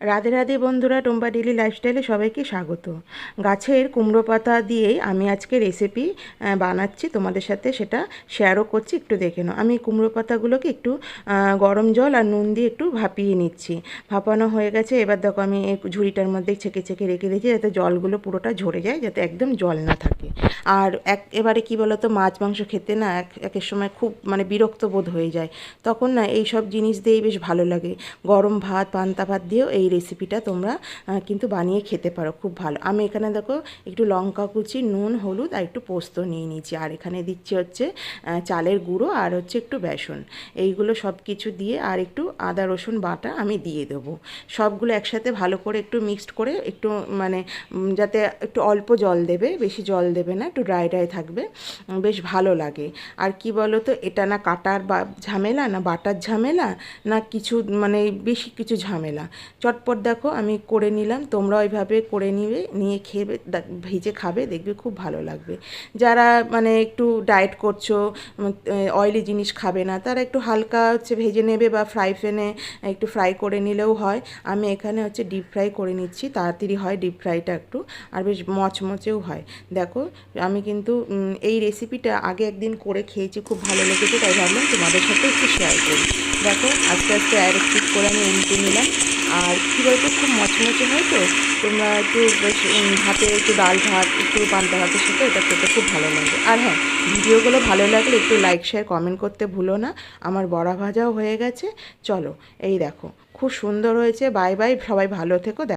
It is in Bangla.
রাধে রাধে বন্ধুরা, টুম্পা ডেলি লাইফস্টাইলে সবাইকে স্বাগত। গাছের কুমড়ো পাতা দিয়েই আমি আজকে রেসিপি বানাচ্ছি। তোমাদের সাথে সেটা শেয়ারও করছি, একটু দেখে নাও। আমি কুমড়ো পাতাগুলোকে একটু গরম জল আর নুন দিয়ে একটু ভাপিয়ে নিচ্ছি। ভাপানো হয়ে গেছে। এবার দেখো আমি ঝুড়িটার মধ্যে ছেঁকে ছেঁকে রেখে দিয়েছি, যাতে জলগুলো পুরোটা ঝরে যায়, যাতে একদম জল না থাকে। আর এক, এবারে কী বলো তো মাছ, মাংস খেতে না এক একের সময় খুব মানে বিরক্ত বোধ হয়ে যায়। তখন না এই সব জিনিস দিয়েই বেশ ভালো লাগে। গরম ভাত, পান্তা ভাত দিয়েও এই রেসিপিটা তোমরা কিন্তু বানিয়ে খেতে পারো, খুব ভালো। আমি এখানে দেখো একটু লঙ্কা কুচি, নুন, হলুদ আর একটু পোস্ত নিয়ে নিয়েছি। আর এখানে দিচ্ছি হচ্ছে চালের গুঁড়ো আর হচ্ছে একটু বেসন। এইগুলো সব কিছু দিয়ে আর একটু আদা, রসুন বাটা আমি দিয়ে দেবো। সবগুলো একসাথে ভালো করে একটু মিক্সড করে একটু মানে যাতে একটু অল্প জল দেবে, বেশি জল দেবে না। একটু ড্রাই ড্রাই থাকবে বেশ ভালো লাগে। আর কি বলো তো এটা না কাটার বা ঝামেলা, না বাটার ঝামেলা, না কিছু মানে বেশি কিছু ঝামেলা। চটপট দেখো, আমি করে নিলাম তোমরা ওইভাবে করে নিবে, নিয়ে খেয়ে ভেজে খাবে, দেখবে খুব ভালো লাগবে। যারা মানে একটু ডায়েট করছ অয়েলি জিনিস খাবে না, তারা একটু হালকা হচ্ছে ভেজে নেবে বা ফ্রাই প্যানে একটু ফ্রাই করে নিলেও হয়। আমি এখানে হচ্ছে ডিপ ফ্রাই করে নিচ্ছি, তাড়াতাড়ি হয় ডিপ ফ্রাইটা একটু, আর বেশ মচমচেও হয়। দেখো আমি কিন্তু এই রেসিপিটা আগে একদিন করে খেয়েছি, খুব ভালো লেগেছে, তাই ভাবলাম তোমাদের সাথে একটু শেয়ার করি। দেখো, আস্তে আস্তে আর একটু করে আমি উল্টে নিলাম। আর কী বলতো, খুব মচমচে হয় তো, তোমরা একটু ভাতে একটু ডাল ভাত, একটু পান্তা ভাতের সাথে এটা খেতে খুব ভালো লাগে। আর হ্যাঁ ভিডিওগুলো ভালো লাগলে একটু লাইক শেয়ার কমেন্ট করতে ভুলো না। আমার বড়া ভাজাও হয়ে গেছে। চলো, এই দেখো, খুব সুন্দর হয়েছে। বাই বাই সবাই ভালো থেকো।